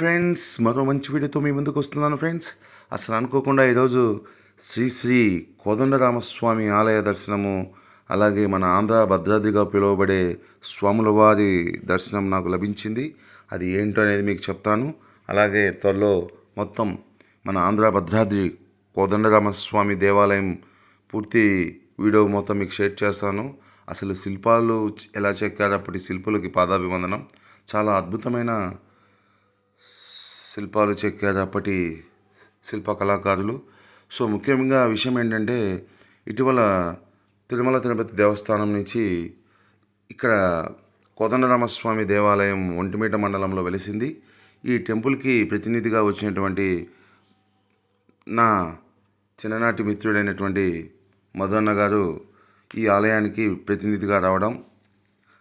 Friends మరో మంచి వీడియోతో మీ ముందుకు వస్తున్నాను ఫ్రెండ్స్. అసలు అనుకోకుండా ఈరోజు శ్రీ శ్రీ కోదండరామస్వామి ఆలయ దర్శనము అలాగే మన ఆంధ్ర భద్రాద్రిగా పిలువబడే స్వాముల వారి దర్శనం నాకు లభించింది. అది ఏంటో అనేది మీకు చెప్తాను. అలాగే త్వరలో మొత్తం మన ఆంధ్ర భద్రాద్రి కోదండరామస్వామి దేవాలయం పూర్తి వీడియో మొత్తం మీకు షేర్ చేస్తాను. అసలు శిల్పాలు ఎలా చెక్కారు అప్పటి శిల్పులకి పాదాభివందనం. చాలా అద్భుతమైన శిల్పాలు చెక్కారు అప్పటి శిల్ప కళాకారులు. సో ముఖ్యంగా విషయం ఏంటంటే ఇటీవల తిరుమల తిరుపతి దేవస్థానం నుంచి ఇక్కడ కోదండరామస్వామి దేవాలయం ఒంటిమీట మండలంలో వెలిసింది. ఈ టెంపుల్కి ప్రతినిధిగా వచ్చినటువంటి నా చిన్ననాటి మిత్రుడైనటువంటి మధున్న గారు ఈ ఆలయానికి ప్రతినిధిగా రావడం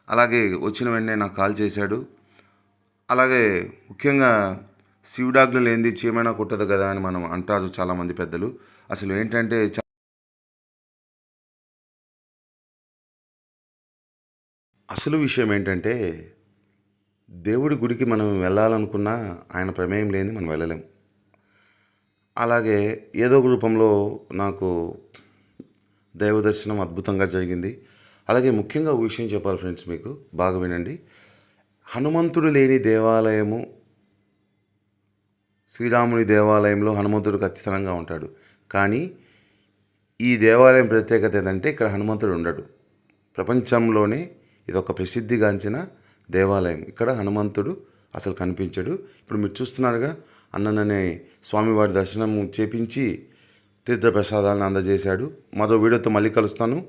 అలాగే వచ్చిన వెంటనే నాకు కాల్ చేశాడు. అలాగే ముఖ్యంగా శివుడాగ్లు లేనిది చీమైనా కుట్టదు కదా అని మనం అంటారు చాలామంది పెద్దలు. అసలు ఏంటంటే అసలు విషయం ఏంటంటే దేవుడి గుడికి మనం వెళ్ళాలనుకున్నా ఆయన ప్రమేయం లేని మనం వెళ్ళలేం. అలాగే ఏదో ఒక రూపంలో నాకు దైవ దర్శనం అద్భుతంగా జరిగింది. అలాగే ముఖ్యంగా ఒక విషయం చెప్పాలి ఫ్రెండ్స్ మీకు బాగా వినండి. హనుమంతుడు లేని దేవాలయము శ్రీరాముని దేవాలయంలో హనుమంతుడు ఖచ్చితంగా ఉంటాడు. కానీ ఈ దేవాలయం ప్రత్యేకత ఏంటంటే ఇక్కడ హనుమంతుడు ఉండడు. ప్రపంచంలోనే ఇది ఒక ప్రసిద్ధిగాంచిన దేవాలయం. ఇక్కడ హనుమంతుడు అసలు కనిపించడు. ఇప్పుడు మీరు చూస్తున్నారుగా అన్నననే స్వామివారి దర్శనం చేపించి తీర్థప్రసాదాలను అందజేశాడు. మరో వీడియోతో మళ్ళీ కలుస్తాను.